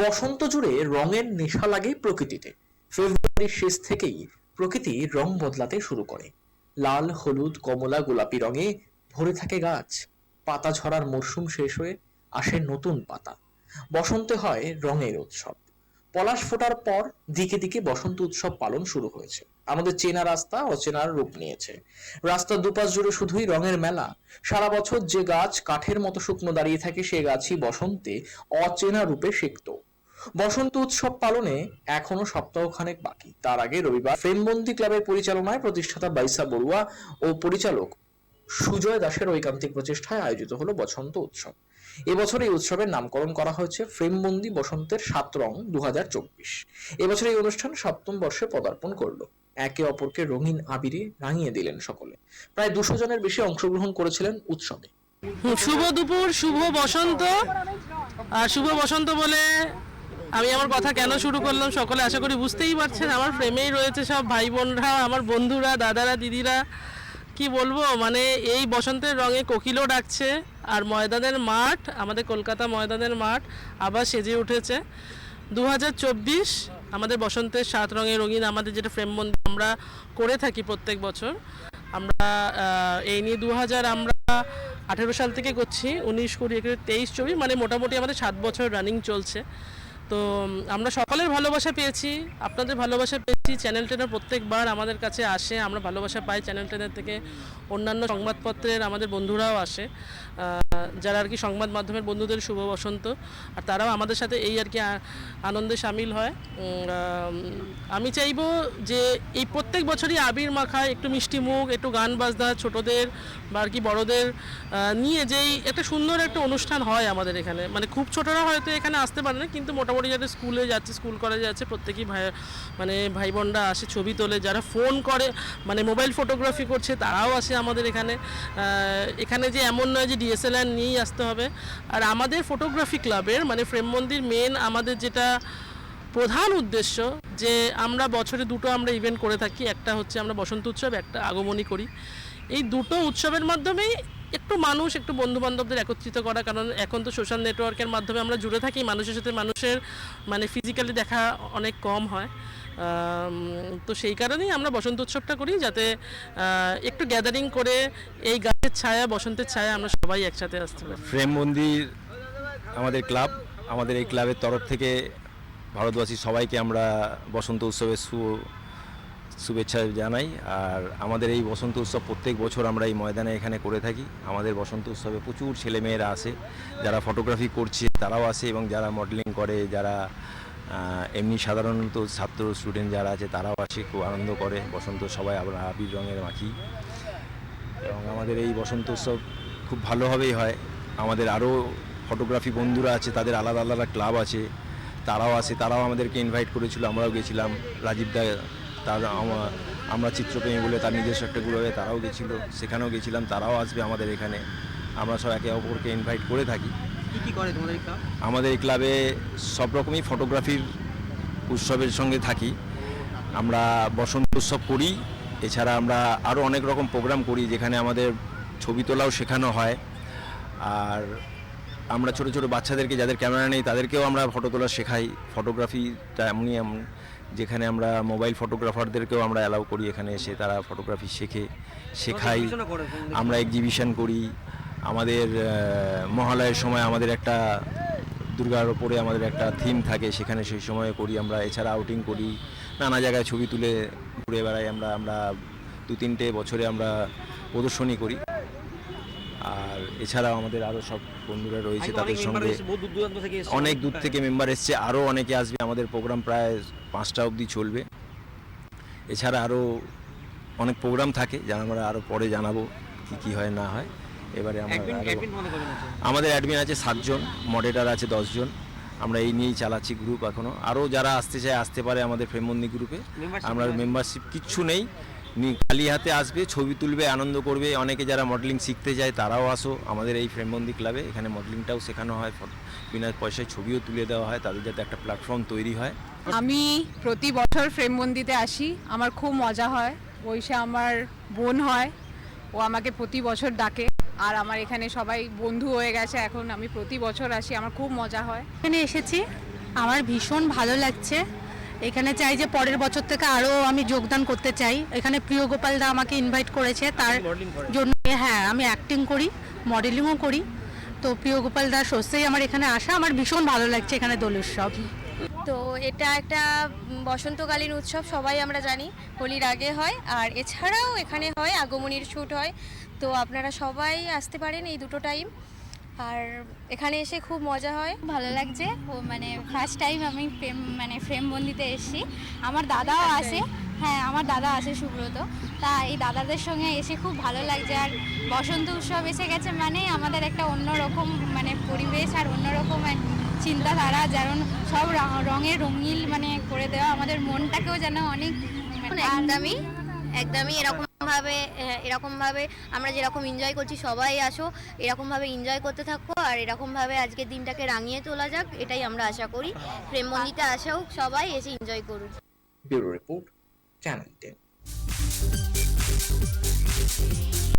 বসন্ত জুড়ে রঙের নেশা লাগে প্রকৃতিতে। ফেব্রুয়ারির শেষ থেকেই প্রকৃতি রং বদলাতে শুরু করে। লাল, হলুদ, কমলা, গোলাপি রঙে ভরে থাকে গাছ। পাতা ঝরার মরশুম শেষ হয়ে আসে নতুন পাতা। বসন্তে হয় রঙের উৎসব। পলাশ ফোটার পর দিকে দিকে বসন্ত উৎসব পালন শুরু হয়েছে। আমাদের চেনা রাস্তা অচেনার রূপ নিয়েছে। রাস্তার দুপাশ জুড়ে শুধুই রঙের মেলা। সারা বছর যে গাছ কাঠের মতো শুকনো দাঁড়িয়ে থাকে, সে গাছই বসন্তে অচেনা রূপে সিক্ত। বসন্ত উৎসব পালনে এখনও সপ্তাহখানেক বাকি। তার আগে রবিবার ফ্রেমবন্দি ক্লাবের পরিচালনায় প্রতিষ্ঠাতা বাইসা বড়ুয়া ও পরিচালক সুজয় দাসের ঐকান্তিক প্রচেষ্টায় আয়োজিত হলো বসন্ত উৎসব। এবছর এই উৎসবের নামকরণ করা হয়েছে ফ্রেমবন্দি বসন্তের সাত রং দু এবছর এই অনুষ্ঠান সপ্তম বর্ষে পদার্পণ করল। একে অপরকে রঙিন আবিরে রাঙিয়ে দিলেন সকলে। প্রায় দুশো জনের বেশি অংশগ্রহণ করেছিলেন উৎসবে। শুভ দুপুর, শুভ বসন্ত। আর শুভ বসন্ত বলে আমি আমার কথা কেন শুরু করলাম সকলে আশা করি বুঝতেই পারছেন। আমার প্রেমেই রয়েছে সব ভাই বোনরা আমার বন্ধুরা, দাদারা, দিদিরা। কি বলব মানে এই বসন্তের রঙে কোকিলও ডাকছে, আর ময়দানের মাঠ, আমাদের কলকাতা ময়দানের মাঠ আবার সেজে উঠেছে। দু হাজার চব্বিশ আমাদের বসন্তের সাত রঙের রঙিন আমাদের যেটা ফ্রেম বন্দি আমরা করে থাকি প্রত্যেক বছর। আমরা এই নিয়ে দু হাজার আমরা আঠেরো সাল থেকে করছি, উনিশ, কুড়ি একুশ তেইশ, চব্বিশ মানে মোটামুটি আমাদের সাত বছর রানিং চলছে। তো আমরা সকলের ভালোবাসা পেয়েছি, আপনাদের ভালোবাসা পেয়েছি চ্যানেল টেনার প্রত্যেকবার আমাদের কাছে আসে, আমরা ভালোবাসা পাই চ্যানেল টেনের থেকে, অন্যান্য সংবাদপত্রের আমাদের বন্ধুরাও আসে যারা আর কি সংবাদ মাধ্যমের বন্ধুদের শুভ বসন্ত, আর তারাও আমাদের সাথে এই আর কি আনন্দে সামিল হয়। আমি চাইব যে এই প্রত্যেক বছরই আবির মাখায় একটু মিষ্টি মুখ, একটু গান বাজনা ছোটদের বা আর কি বড়দের নিয়ে যেই একটা সুন্দর একটা অনুষ্ঠান হয় আমাদের এখানে। মানে খুব ছোটরা হয়তো এখানে আসতে পারে না, কিন্তু মোটামুটি যারা স্কুলে যাচ্ছে, স্কুল কলেজে যাচ্ছে, প্রত্যেকেই ভাই মানে ভাই বোনরা আসে ছবি তোলে। যারা ফোন করে মানে মোবাইল ফটোগ্রাফি করছে, তারাও আসে আমাদের এখানে। এখানে যে এমন নয় যে ডিএসএলআর নিয়েই আসতে হবে। আর আমাদের ফটোগ্রাফি ক্লাবের মানে প্রেম মন্দির মেন আমাদের যেটা প্রধান উদ্দেশ্য, যে আমরা বছরে দুটো আমরা ইভেন্ট করে থাকি। একটা হচ্ছে আমরা বসন্ত উৎসব, একটা আগমনী করি। এই দুটো উৎসবের মাধ্যমেই একটু মানুষ, একটু বন্ধু বান্ধবদের একত্রিত করা, কারণ এখন তো সোশ্যাল নেটওয়ার্কের মাধ্যমে আমরা জুড়ে থাকি, মানুষের সাথে মানুষের মানে ফিজিক্যালি দেখা অনেক কম হয়। তো সেই কারণেই আমরা বসন্ত উৎসবটা করি, যাতে একটু গ্যাদারিং করে এই গাছের ছায়া, বসন্তের ছায়া আমরা সবাই একসাথে আসতে পারি। ফ্রেম মন্দির আমাদের ক্লাব আমাদের এই ক্লাবের তরফ থেকে ভারতবাসী সবাইকে আমরা বসন্ত উৎসবের শু শুভেচ্ছা জানাই। আর আমাদের এই বসন্ত উৎসব প্রত্যেক বছর আমরা এই ময়দানে এখানে করে থাকি। আমাদের বসন্ত উৎসবে প্রচুর ছেলেমেয়েরা আসে। যারা ফটোগ্রাফি করছে তারাও আসে এবং যারা মডেলিং করে, যারা এমনি সাধারণত ছাত্র স্টুডেন্ট যারা আছে তারাও আসে, খুব আনন্দ করে। বসন্ত সবাই আমরা আবির রঙের মাখি। এবং আমাদের এই বসন্ত উৎসব খুব ভালোভাবেই হয়। আমাদের আরও ফটোগ্রাফি বন্ধুরা আছে, তাদের আলাদা আলাদা ক্লাব আছে। তারাও আসে, তারাও আমাদেরকে ইনভাইট করেছিল, আমরাও গেছিলাম। রাজীব দা তার আমা- আমরা চিত্রপ্রেমী বলে তার নিজস্ব একটা গ্রুপে তারাও গেছিল সেখানেও গেছিলাম তারাও আসবে আমাদের এখানে। আমরা সব একে অপরকে ইনভাইট করে থাকি। কি কি করে তোমাদের ক্লাব আমাদের এই ক্লাবে সব রকমই ফটোগ্রাফির উৎসবের সঙ্গে থাকি। আমরা বসন্ত উৎসব করি এছাড়া আমরা আরও অনেক রকম প্রোগ্রাম করি যেখানে আমাদের ছবি তোলাও শেখানো হয়। আর আমরা ছোট ছোট বাচ্চাদেরকে যাদের ক্যামেরা নেই তাদেরকেও আমরা ফটো তোলা শেখাই। ফটোগ্রাফিটা এমনই এমন। যেখানে আমরা মোবাইল ফটোগ্রাফারদেরকেও আমরা অ্যালাউ করি এখানে এসে তারা ফটোগ্রাফি শেখে শেখাই। আমরা এক্সিবিশন করি। আমাদের মহালয়ের সময় আমাদের একটা দুর্গার ওপরে আমাদের একটা থিম থাকে সেখানে সেই সময় করি আমরা। এছাড়া আউটিং করি নানা জায়গায় ছবি তুলে ঘুরে বেড়াই আমরা। আমরা দু তিনটে বছরে আমরা প্রদর্শনী করি। আর এছাড়াও আমাদের আরও সব বন্ধুরা রয়েছে তাদের সঙ্গে। অনেক দূর থেকে মেম্বার এসছে। আরও অনেকে আসবে। আমাদের প্রোগ্রাম প্রায় পাঁচটা অবধি চলবে। এছাড়া আরও অনেক প্রোগ্রাম থাকে যা আমরা আরও পরে জানাব কি কি হয় না হয়। এবারে? আমাদের অ্যাডমিন আছে সাতজন মডেটার আছে দশজন। আমরা এই নিয়েই চালাচ্ছি গ্রুপ এখনও আরও যারা আসতে চায় আসতে পারে আমাদের ফ্রেমবন্দি গ্রুপে আমরা? মেম্বারশিপ কিচ্ছু নেই। খালি হাতে আসবে ছবি তুলবে আনন্দ করবে। অনেকে যারা মডেলিং শিখতে যায় তারাও আসো। আমাদের এই ফ্রেমবন্দি ক্লাবে এখানে মডেলিংটাও শেখানো হয়। ফট- বিনা পয়সায় ছবিও তুলে দেওয়া হয় তাদের যাতে একটা প্ল্যাটফর্ম তৈরি হয়। আমি প্রতি বছর ফ্রেমবন্দিতে আসি। আমার খুব মজা হয়। ওই সে আমার বোন হয়। ও আমাকে প্রতি বছর ডাকে। আর আমার এখানে সবাই বন্ধু হয়ে গেছে। এখন আমি প্রতি বছর আসি। আমার খুব মজা হয়। এখানে এসেছি। আমার ভীষণ ভালো লাগছে। এখানে চাই যে পরের বছর থেকে আরও আমি যোগদান করতে চাই। এখানে প্রিয় গোপাল দা আমাকে ইনভাইট করেছে তার জন্য হ্যাঁ আমি অ্যাক্টিং করি মডেলিংও করি। তো প্রিয় গোপাল দার শস্যেই আমার এখানে আসা আমার ভীষণ ভালো লাগছে এখানে দোল উৎসব। তো এটা একটা বসন্তকালীন উৎসব সবাই আমরা জানি হোলির আগে হয় আর এছাড়াও এখানে হয় আগমনীর শ্যুট হয়। তো আপনারা সবাই আসতে পারেন এই দুটো টাইম আর এখানে এসে খুব মজা হয়। ভালো লাগছে। ও মানে ফার্স্ট টাইম আমি ফ্রেম মানে ফ্রেম বন্দিতে এসেছি। আমার দাদাও আসে। হ্যাঁ আমার দাদা আসে সুব্রত। তা এই দাদাদের সঙ্গে এসে খুব ভালো লাগছে। আর বসন্ত উৎসব এসে গেছে মানে আমাদের একটা অন্যরকম মানে পরিবেশ আর অন্যরকম এক চিন্তাধারা যেমন সব রঙে রঙিল মানে করে দেওয়া। আমাদের মনটাকেও যেন অনেক মানে একদমই একদমই এরকম ভাবে হ্যাঁ, এরকমভাবে আমরা যেরকম এনজয় করছি, সবাই আসো এরকমভাবে এনজয় করতে থাকো আর এরকমভাবে আজকের দিনটাকে রাঙিয়ে তোলা যাক, এটাই আমরা আশা করি। প্রেম মন্দিরতে আসা হোক সবাই, এসে এনজয় করুক ব্যুরো রিপোর্ট, চ্যানেল